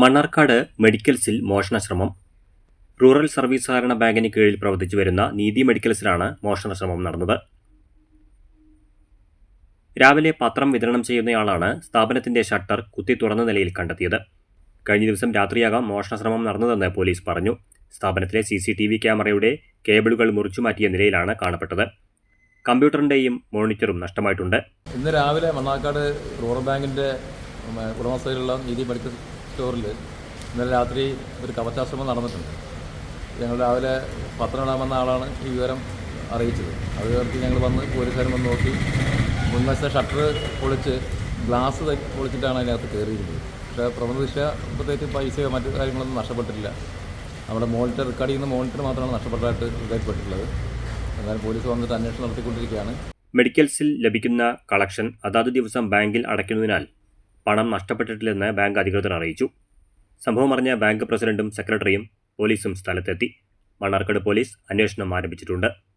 മണ്ണാർക്കാട് മെഡിക്കൽസിൽ മോഷണശ്രമം. Rural service സഹകരണ ബാങ്കിന് കീഴിൽ പ്രവർത്തിച്ചു വരുന്ന നീതി മെഡിക്കൽസിലാണ് മോഷണശ്രമം നടന്നത്. രാവിലെ പത്രം വിതരണം ചെയ്യുന്നയാളാണ് സ്ഥാപനത്തിന്റെ ഷട്ടർ കുത്തി തുറന്ന നിലയിൽ കണ്ടെത്തിയത്. കഴിഞ്ഞ ദിവസം രാത്രിയാകാം മോഷണശ്രമം നടന്നതെന്ന് പോലീസ് പറഞ്ഞു. സ്ഥാപനത്തിലെ സി സി ടി വി ക്യാമറയുടെ കേബിളുകൾ മുറിച്ചു മാറ്റിയ നിലയിലാണ് കാണപ്പെട്ടത്. കമ്പ്യൂട്ടറിന്റെയും മോണിറ്ററും നഷ്ടമായിട്ടുണ്ട്. ഇന്ന് രാവിലെ മണ്ണാക്കാട് റൂറൽ ബാങ്കിന്റെ ഉടമസ്ഥയിലുള്ള നീതി മെഡിക്കൽ സ്റ്റോറിൽ ഇന്നലെ രാത്രി ഒരു കവചാശ്രമം നടന്നിട്ടുണ്ട്. ഞങ്ങൾ രാവിലെ പത്രം ഇടാമെന്ന ആളാണ് ഈ വിവരം അറിയിച്ചത്. അത് കയറി ഞങ്ങൾ വന്ന് പോലീസുകാരും വന്ന് നോക്കി. മുൻവശത്തെ ഷട്ടർ പൊളിച്ച് ഗ്ലാസ് പൊളിച്ചിട്ടാണ് അതിനകത്ത് കയറിയിരുന്നത്. പക്ഷേ പ്രമുഖ പ്രത്യേകിച്ച് പൈസയോ മറ്റു കാര്യങ്ങളൊന്നും നഷ്ടപ്പെട്ടിട്ടില്ല. നമ്മുടെ മോണിറ്റർ റെക്കോർഡ് ചെയ്യുന്ന മോണിറ്റർ മാത്രമാണ് നഷ്ടപ്പെട്ടതായിട്ട് ഇതായിപ്പെട്ടിട്ടുള്ളത് എന്നാലും പോലീസ് വന്നിട്ട് അന്വേഷണം നടത്തിക്കൊണ്ടിരിക്കുകയാണ്. മെഡിക്കൽസിൽ ലഭിക്കുന്ന കളക്ഷൻ അതാത് ദിവസം ബാങ്കിൽ അടയ്ക്കുന്നതിനാൽ പണം നഷ്ടപ്പെട്ടിട്ടില്ലെന്ന് ബാങ്ക് അധികൃതർ അറിയിച്ചു. സംഭവം അറിഞ്ഞ ബാങ്ക് പ്രസിഡന്റും സെക്രട്ടറിയും പോലീസും സ്ഥലത്തെത്തി. മണ്ണാർക്കാട് പോലീസ് അന്വേഷണം ആരംഭിച്ചിട്ടുണ്ട്.